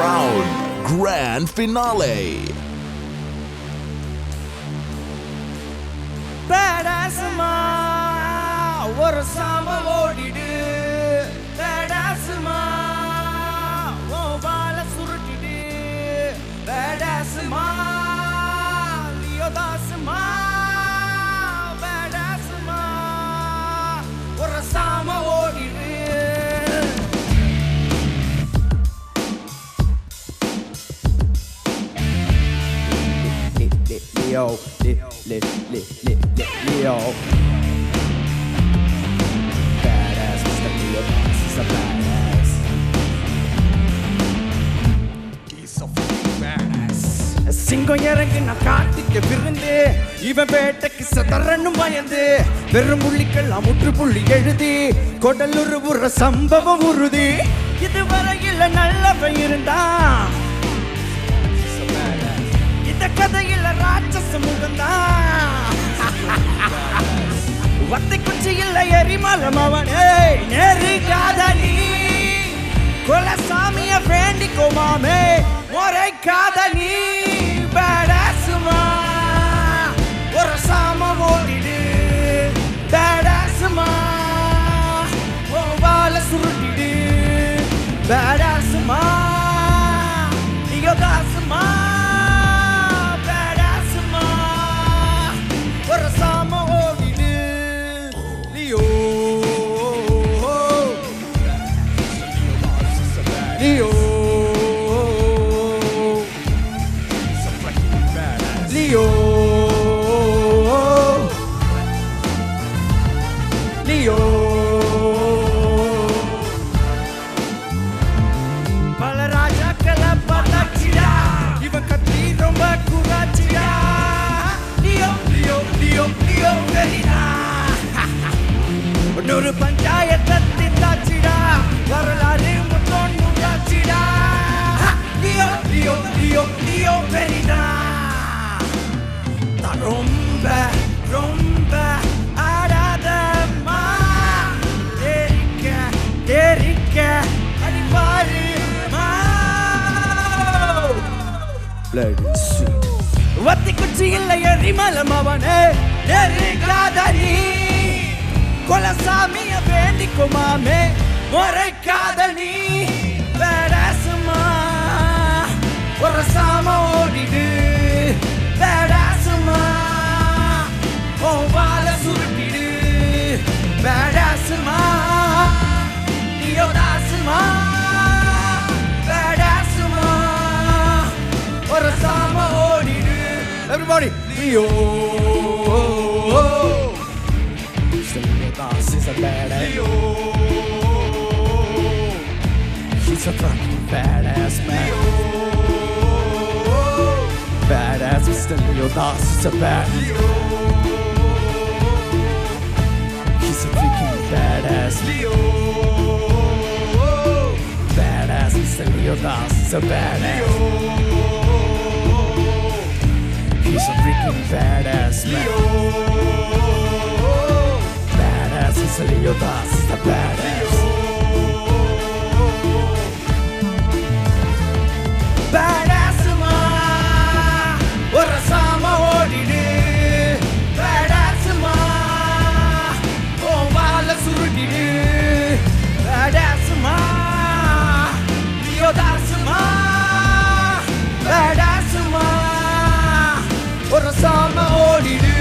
round grand finale. பேடாசுமா ஒரு சாம ஓடிடு Leo, le, le, le, le, le, Leo. Badass, Mr. Leo, this is a badass. He's so fucking badass. சிங்கம் இறங்கின காட்டுக்கு விருந்து இவன் வேட்டைக்கு சதரனும் பயந்து வெறும் புள்ளிக்கெல்லாம் முற்றுப்புள்ளி எழுதி கொடலுரு உற சம்பவம் உறுதி இதுவரையில் நல்லவன் இருந்தான் இந்த கதையில் ராட்சச முகந்தான் வத்தை குச்சி இல்ல எரிமலம் அவனே நெருங்காத நீ குலசாமிய வேண்டிக்கோமாமே முறைக்காத நீ இன்னொரு பஞ்சாயத்தை திட்டாச்சிடா வரலாறு முத்தோன் முட்டாச்சிடா. லியோ லியோ லியோ லியோ தான் ரொம்ப ரொம்ப ஆடாதம்மா. தெரிக்க தெரிக்க அடிப்பாரு வத்தி குச்சி இல்லை எரிமலம் அவனே. நெருங்காதரி கொலசாமிய வேண்டிக்குமாமே முறைக்காத நீ. வேடாசுமா உரசாம ஓடிடு. வேடாசுமா ஓ சுருட்டிடு. வேடாசுமா யோதாசுமா வேடாசுமா உரசாம ஓடிடு. எவ்ரிபாடி நீயோ. A badass. Leo. He's a fucking badass man. Badass, Mr. Leo Das is a bad. He's a freaking badass. Leo. Badass, Mr. Leo Das is a badass. He's a freaking badass man. Badass, Badassıma Orasama odidi Badassıma Ovala surudidi Badassıma Diyodassıma Badassıma Orasama odidi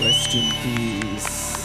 Rest in peace.